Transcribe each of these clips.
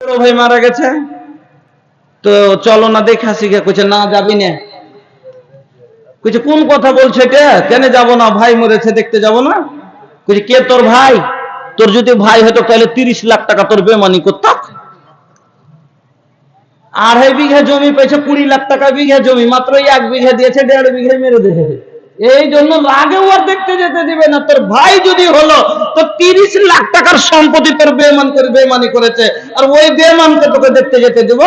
বড় ভাই মারা গেছে। তো চলো না দেখা শিখে কইছে, না, যাবি না। কইছে, কোন কথা বলছে কেন যাব না? ভাই মরেছে, দেখতে যাব না? কইছে, কে তোর ভাই? তোর যদি ভাই হতো, তাহলে তিরিশ লাখ টাকা তোর বেমানি করতাম। আড়াই বিঘা জমি পেয়েছে, কুড়ি লাখ টাকা বিঘা জমি, মাত্র এক বিঘা দিয়েছে, দেড় বিঘা মেরে দিয়েছে এই জন্য রাগে আর দেখতে যেতে দিবে না। তোর ভাই যদি হলো, তো তিরিশ লাখ টাকার সম্পত্তি তোর বেমান করে বেমানি করেছে, আর ওই বেমানকে তোকে দেখতে যেতে দেব।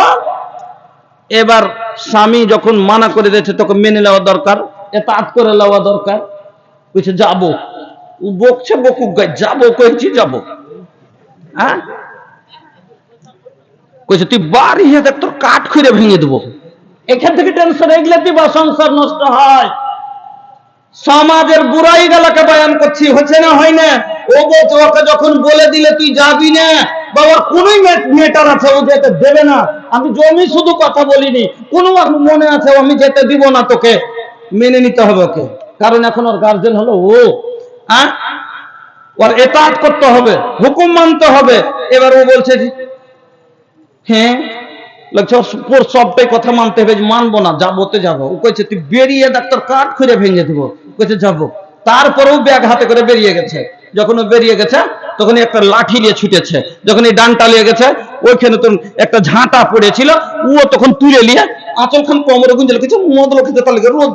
এবার স্বামী যখন মানা করে দিয়েছে, তোকে মেনে নেওয়া দরকার, এতাত করে নেওয়া দরকার। বলছে, যাব। ও বকছে, বকুক গাই যাব? কইছি যাব। হ্যাঁ? কইছে তুই বাড়ি তোর কাঠ খুঁড়ে ভেঙে দেবো। এখান থেকে টেনশন, এগুলো দিবা, সংসার নষ্ট হয়। সমাজের বুড়াই গেলাকে বয়ান করছি, হচ্ছে না, হয় না? ও বলছে, ওকে যখন বলে দিলে তুই যাবি না? বাবার কোনোই মেটার আছে, ও যেতে দেবে না। আমি জমি শুধু কথা বলিনি, কোনো মনে আছে আমি যেতে দিব না তোকে? মেনে নিতে হবে ওকে। কারণ এখন ওর গার্জেন হলো ও। হ্যাঁ? ওর এতাত করতে হবে, হুকুম মানতে হবে। এবার ও বলছে হ্যাঁ? সবটাই কথা মানতে হবে মানবো না, যাব তো যাব। ও কইছে, তুই বেরিয়ে ডাক্তার কাঠ খুঁজে ভেঙে দিব। কইতে যাব। তারপরেও ব্যাগ হাতে করে বেরিয়ে গেছে। যখন ও বেরিয়ে গেছে তখন একটা লাঠি নিয়ে ছুটেছে। যখন এই ডানটা লিয়ে গেছে, ওইখানে তখন একটা ঝাঁটা পড়েছিল ও তখন তুলে নিয়ে আচল খান কোমরে গুঞ্জে লিখেছে মদ লক্ষিত তালিকে রোদ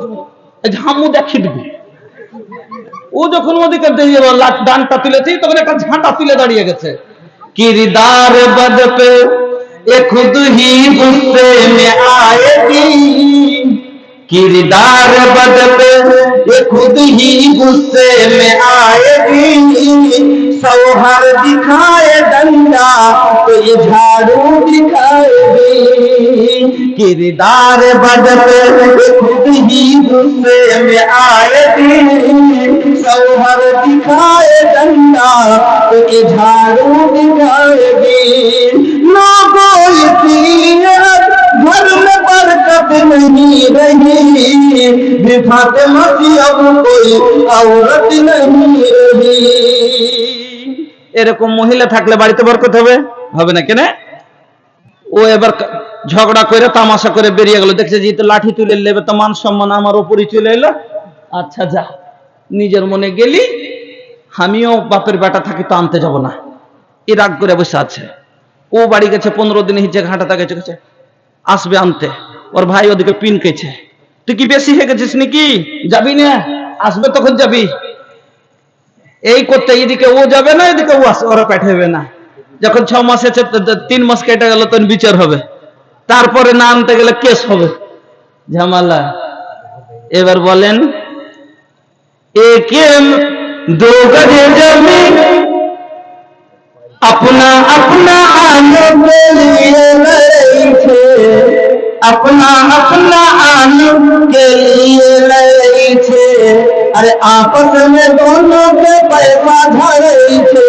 ঝামু দেখি ডুবু ও যখন ওদিকে ডানটা তুলেছি, তখন একটা ঝাঁটা তুলে দাঁড়িয়ে গেছে। কিরিদার বদপে, এ খুদ হি গুসে মে আয়ে किरदार बद पे ये खुद ही गुस्से में आएगी। सौहर दिखाए डंडा तो ये झाड़ू दिखाएगी। किरदार बद पे ये खुद ही गुस्से में आएगी। सौहर दिखाए डंडा तो ये झाड़ू दिखाएगी। कोई सीरत घर में बरकत नहीं रही। विफात मसी अब कोई औरत नहीं रही এরকম মহিলা থাকলে বাড়িতে বরকত হবে হবে না কেন ও এবার ক- ঝগড়া করে তামাশা করে বেরিয়ে গেল দেখছে যে তো লাঠি তুলে নেবে তো মান সম্মান আমার ওপরই চলে এলো আচ্ছা যা নিজের মনে গেলি আমিও বাপের বেটা থাকি তো আনতে যাব না এ রাগ করে বসে আছে ও বাড়ি গেছে পনেরো দিন হিচে ঘাটাতে গেছে গেছে আসবে আনতে ওর ভাই ওদিকে পিন কেছে তুই কি বেশি হয়ে গেছিস নাকি যাবি না আসবে তখন যাবি এই করতে এদিকে ও যাবে না এদিকে ও আসবে ওরা পাঠাবে না যখন ছ মাস আছে তো- তো তিন মাস কেটে গেল তখন বিচার হবে তারপরে না আনতে গেলে কেস হবে ঝামেলা এবার বলেন एक दो गज जमीन अपना अपना आने के लिए लड़ी थे अपना अपना आने के लिए लड़ी थे अरे आपस में दोनों के पैसा धरे थे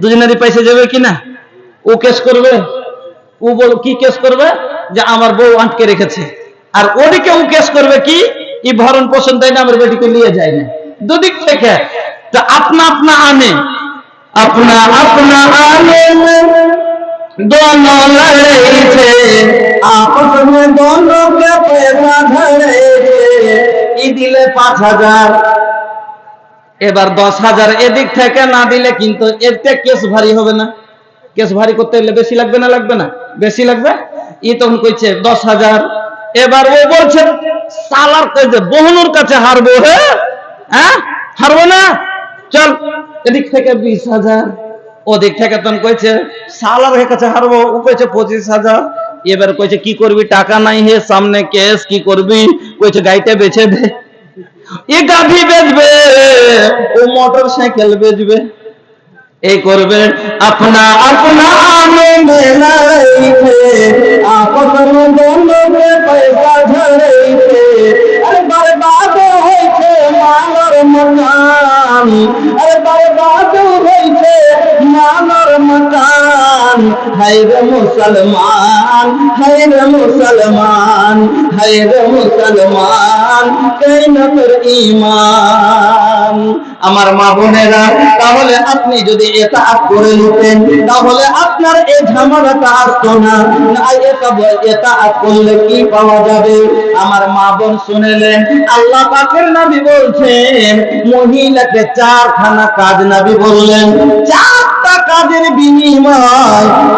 দুজনেরই পয়সা যাবে কি না ও কেস করবে ও বল কি কেস করবে যে আমার বউ আটকে রেখেছে আর ওদিকে ও কেস করবে কি ই ভরণ পোষণ দেয় না আমার বেটিকে নিয়ে যায় না দুদিক থেকে তো আপনা আপনা আনে अपना अपना आने में दोनों लड़े थे आपस में दोनों के पैसा धरे थे ই দিলে পাঁচ হাজার এবার দশ হাজার এদিক থেকে না দিলে কিন্তু এতে কেস ভারী হবে না কেস ভারী করতে গেলে বেশি লাগবে না লাগবে না বেশি লাগবে ই তখন কইছে দশ হাজার এবার ও বলছে সালার কাছে বহুনুর কাছে হারবো হ্যাঁ হ্যাঁ হারবো না চল এদিক থেকে বিশ হাজার ওদিক থেকে তখন কইছে সালার হয়ে কাছে হারবো ও কইছে পঁচিশ হাজার এবার কইছে, কি করবি? টাকা নাই হে, সামনে কেস, কি করবি? কইছে, গাড়িটা বেছে দে। এ গাভি বেচবে, ও মোটর সাইকেল বেচবে। এই করবে আপনা আপনা আনন্দ হায়রে মুসলমান হায়রে মুসলমান হায়রে মুসলমান কেনতর ইমান আমার মা বোনেরা, তাহলে আপনি যদি এটা আপ করে নিতেন, তাহলে আপনার এই ঝামেলাটা আসতো না। এটা এটা আপ করলে কি পাওয়া যাবে? আমার মা বোন শুনেলেন, আল্লাহ পাকের নাবি বলছেন, মহিলাকে চারখানা কাজ নাবি বললেন, চার কাজের বিনিময়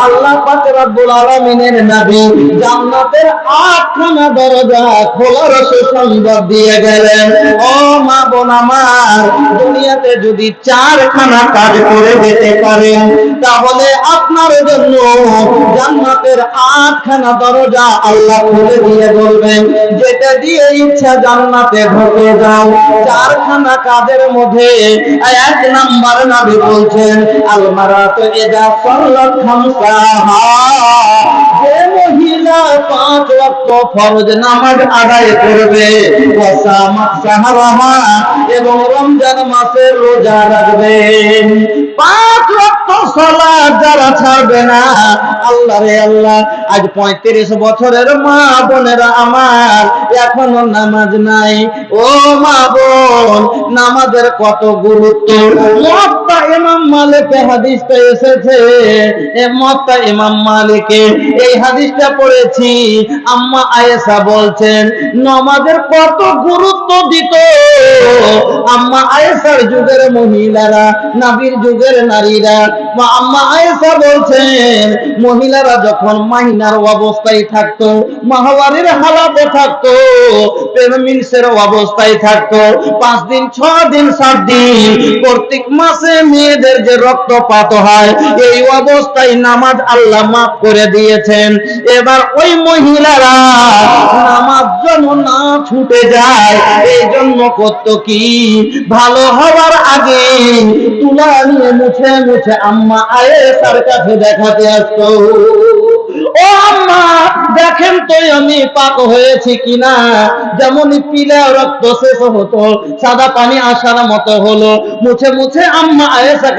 আল্লাহ পাক রব্বুল আলামিনের নবী জান্নাতের আটখানা দরজা খোলার সুসংবাদ দিয়ে গেলেন। ও মা বোন আমার, দুনিয়াতে যদি চারখানা কাজ করে দিতে পারেন তাহলে আপনার জন্য জান্নাতের আটখানা দরজা আল্লাহ খুলে দিয়ে বলবেন, যেটা দিয়ে ইচ্ছা জান্নাতে ঢুকে যাও। চারখানা কাজের মধ্যে এক নাম্বার নবী বলছেন আলমারাত এদা সাল্লাত খামসাহা যে মহিলা পাঁচ ওয়াক্ত ফরজ নামাজ আদায় করবে এবং রমজান মাসের রোজা রাখবে। পাঁচ সালাত যারা ছাড়বে না। আল্লাহ রে আল্লাহ, আজ পঁয়ত্রিশ বছরের মা বোনেরা আমার, এখনও নামাজ নাই। ও মা বোন, নামাজের কত গুরুত্ব? ইমাম মালিকে হাদিসটা এসেছে। এ ইমাম মালিকে এই হাদিসটা পড়েছি। আম্মা আয়েশা বলছেন, নামাজের কত গুরুত্ব দিত? আম্মা আয়েশার যুগের মহিলারা, নাবির যুগের নারীরা। মা আম্মা বলছেন, মহিলারা যখন মাহিনার অবস্থায় থাকতো হালাতে থাকতো অবস্থায় থাকতো, পাঁচ দিন ছ দিন, সাত দিন, প্রত্যেক মাসে মেয়েদের যে রক্তপাত হয়, এই অবস্থায় নামাজ আল্লাহ মাফ করে দিয়েছেন। এবার ওই মহিলারা নামাজ যেন না ছুটে যায়, এই জন্য করত কি ভালো হবার আগে তুলা নিয়ে মুছে মুছে আম্মা আয়েসার কাছে দেখাতে আসতো। ও আম্মা, দেখেন তো আমি পাক হয়েছি কিনা? যেমন পিলা রক্ত শেষ হতো, সাদা পানি আসার মতো হলো। মুছে মুছে আম্মা আয়েশা